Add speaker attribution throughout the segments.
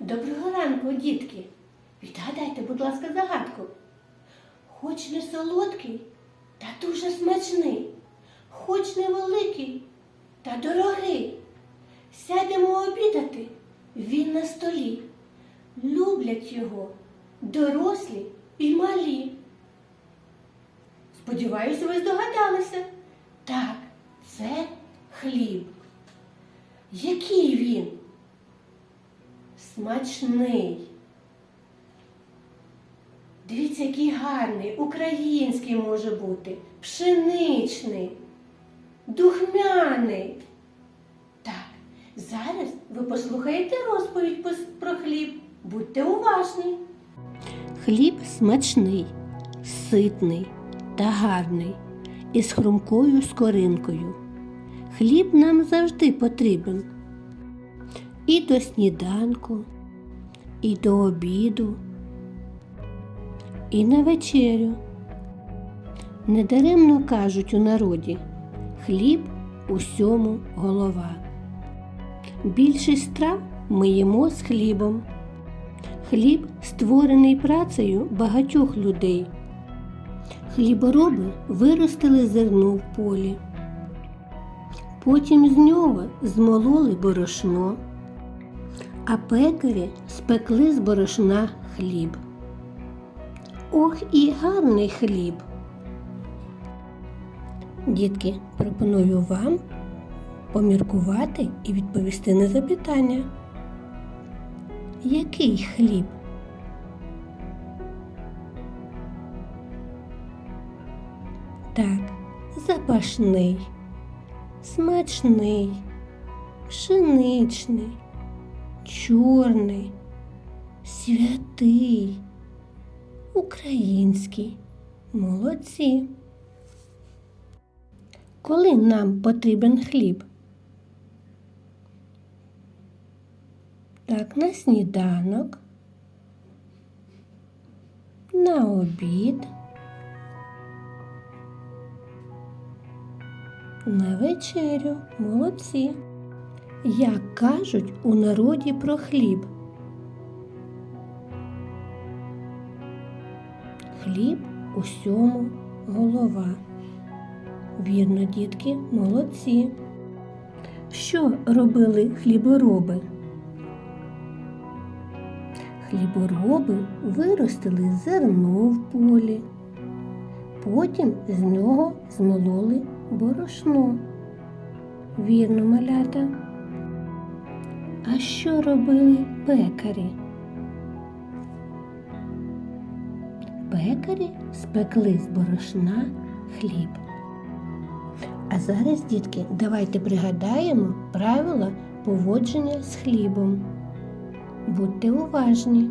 Speaker 1: Доброго ранку, дітки. Відгадайте, будь ласка, загадку. Хоч не солодкий, та дуже смачний, хоч невеликий, та дорогий. Сядемо обідати, він на столі. Люблять його дорослі і малі. Сподіваюся, ви здогадалися. Так, це хліб. Який він? Смачний. Дивіться, який гарний, український може бути, пшеничний, духмяний. Так, зараз ви послухаєте розповідь про хліб. Будьте уважні. Хліб смачний, ситний та гарний, із хрумкою скоринкою. Хліб нам завжди потрібен. І до сніданку, і до обіду, і на вечерю. Недаремно кажуть у народі хліб усьому голова. Більшість страв ми їмо з хлібом. Хліб створений працею багатьох людей. Хлібороби виростили зерно в полі. Потім з нього змололи борошно, а пекарі спекли з борошна хліб. Ох, і гарний хліб. Дітки, пропоную вам поміркувати і відповісти на запитання. Який хліб? Так, запашний, смачний, пшеничний, чорний, святий, український. Молодці. Коли нам потрібен хліб? Так, на сніданок, на обід, на вечерю. Молодці. Як кажуть у народі про хліб? Хліб усьому голова. Вірно, дітки, молодці. Що робили хлібороби? Хлібороби виростили зерно в полі, потім з нього змололи борошно. Вірно, малята. А що робили пекарі? Пекарі спекли з борошна хліб. А зараз, дітки, давайте пригадаємо правила поводження з хлібом. Будьте уважні.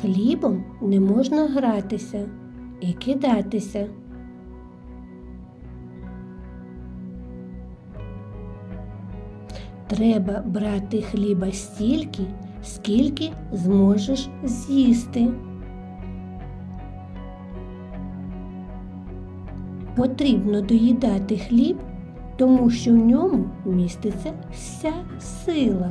Speaker 1: Хлібом не можна гратися і кидатися. Треба брати хліба стільки, скільки зможеш з'їсти. Потрібно доїдати хліб, тому що в ньому міститься вся сила.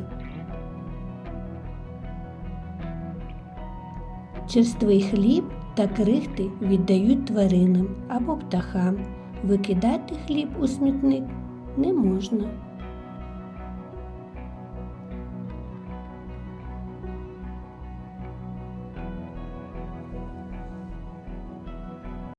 Speaker 1: Черствий хліб та крихти віддають тваринам або птахам. Викидати хліб у смітник не можна.